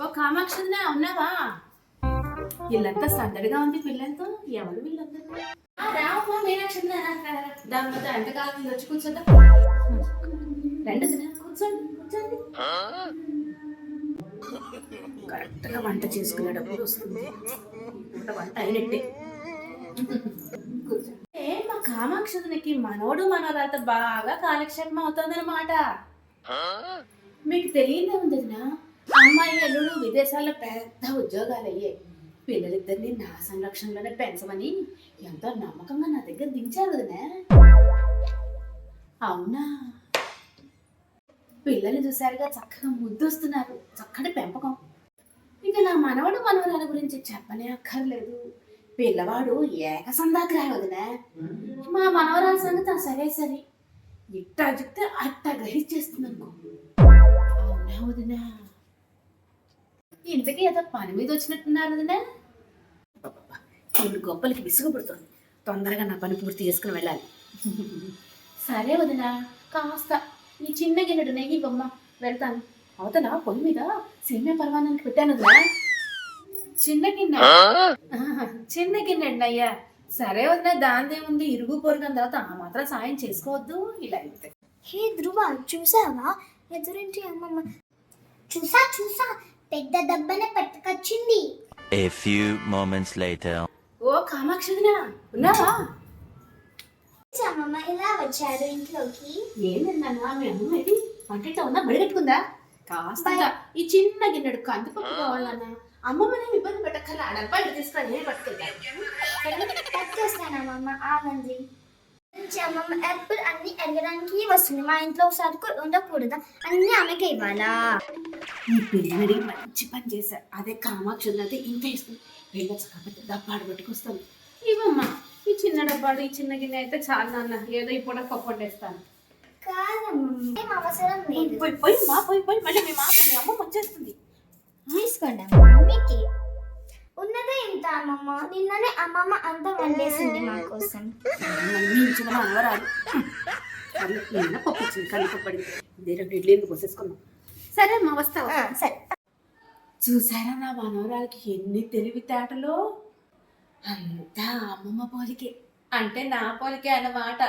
ఓ కామాక్షినా ఉన్నావా? ఇల్లంతా సందడిగా ఉంది పిల్లలతో. ఎవరు వీళ్ళందరూ? ఆ, రావమ్మా మీనాక్షి దాని ఎంతకాలం వచ్చి కూర్చోదా రెండు కూర్చోండి కూర్చోండి. కరెక్ట్గా వంట చేసుకునేటప్పుడు వస్తుంది. వంట అయినట్టే. మా కామాక్షతునికి మనోడు మనోరాలతో బాగా కాలక్షేపం అవుతుందన్నమాట. మీకు తెలియదే ఉంది విదేశాల్లో పెద్ద ఉద్యోగాలు అయ్యాయి పిల్లలిద్దరిని నా సంరక్షణలోనే పెంచమని ఎంతో నమ్మకంగా నా దగ్గర దించారు వదినా. అవునా? పిల్లల్ని చూసారుగా చక్కగా ముద్దొస్తున్నారు. చక్కటి పెంపకం. ఇక నా మనవడు మనవరాల గురించి చెప్పనే అక్కర్లేదు. పిల్లవాడు ఏకసందాగ్రహ వదినా. మా మనవరాల సంగతి సరే సరే. ఇట్టా చెప్తే అట్టా గ్రహించేస్తుంది అనుకో అవునా వదినా? ఇంతకీ ఏదో పని మీద వచ్చినట్టున్నారు వదినా? అబ్బబ్బబ్బా, రెండు గొప్పలకి విసుగుపడుతోంది. తొందరగా నా పని పూర్తి చేసుకుని వెళ్ళాలి. సరే వదినా కాస్త. ఈ చిన్న గిన్నెడు నెయ్యి బొమ్మ. వెళ్తాను. అవతల పొయ్యి మీద సేమ్యా పర్వానానికి పెట్టాను వదినా. చిన్న గిన్నె. చిన్న గిన్నె అయ్యా. సరే వదినా దానిదేముంది ఇరుగు పొరుగు తర్వాత ఆ మాత్రం సాయం చేసుకోవద్దు. ఇలా అయితే. హే ధ్రువ చూసావా? ఎదురింటి అమ్మమ్మ. చూసా చూసా. పెద్ద దెబ్బనే పట్టుకొచ్చింది. A few moments later. ఓ కామాక్షిదినా ఉన్నావా? అమ్మమ్మ ఇలా వచ్చారు ఇంట్లోకి. ఏంటన్నా మీ అమ్మ ఇది వంటింట్లో ఉందా? బడిగట్టుకుందా కాస్త ఈ చిన్న గిన్నెడు కందిపప్పు కావాలన్నా. అమ్మమ్మని ఇబ్బంది పెట్టక్కర్లా. ఆ డబ్బా ఇటు తీసుకురా నేను పట్టుకెళ్తాను. పట్టుకొస్తాను అమ్మమ్మ. ఆగండి. అమ్మమ్మ ఎప్పుడు అన్ని ఎరగడానికి వస్తుంది మా ఇంట్లో సరుకు ఉండకూడదా అన్ని ఆమెకి ఇవ్వాలా ఈ పిల్లని అడిగి మంచి పని చేశారు. అదే కామాక్షి అయితే ఇంకా ఇస్తుంది వెళ్ళొచ్చు కాబట్టి డబ్బాడు పట్టుకొస్తాను ఇవమ్మా ఈ చిన్న డబ్బాడు ఈ చిన్న గిన్నె అయితే చాలు నాన్న. ఏదో పూట పప్పు వండేస్తాను లేదు. పోయి పోయి మా పోయి పోయి మళ్ళీ మీ మాట మీ అమ్మ వచ్చేస్తుంది. తీసుకోండి అమ్మమ్మ? నిన్ననే అమ్మమ్మ అంతా వండేసింది మా కోసం. మించిన మనవరాలు సర్లే, నిన్న పప్పు వచ్చింది కందిపప్పు పడింది ఇదే రెండు ఇడ్లీ ఎందుకు పోసేసుకున్నాం సరే అమ్మా వస్తావా? సరే. చూసారా నా మనవరాలకి ఎన్ని తెలివితేటలో? అంతా అమ్మమ్మ పోలికే. అంటే నా పోలికే అన్నమాట.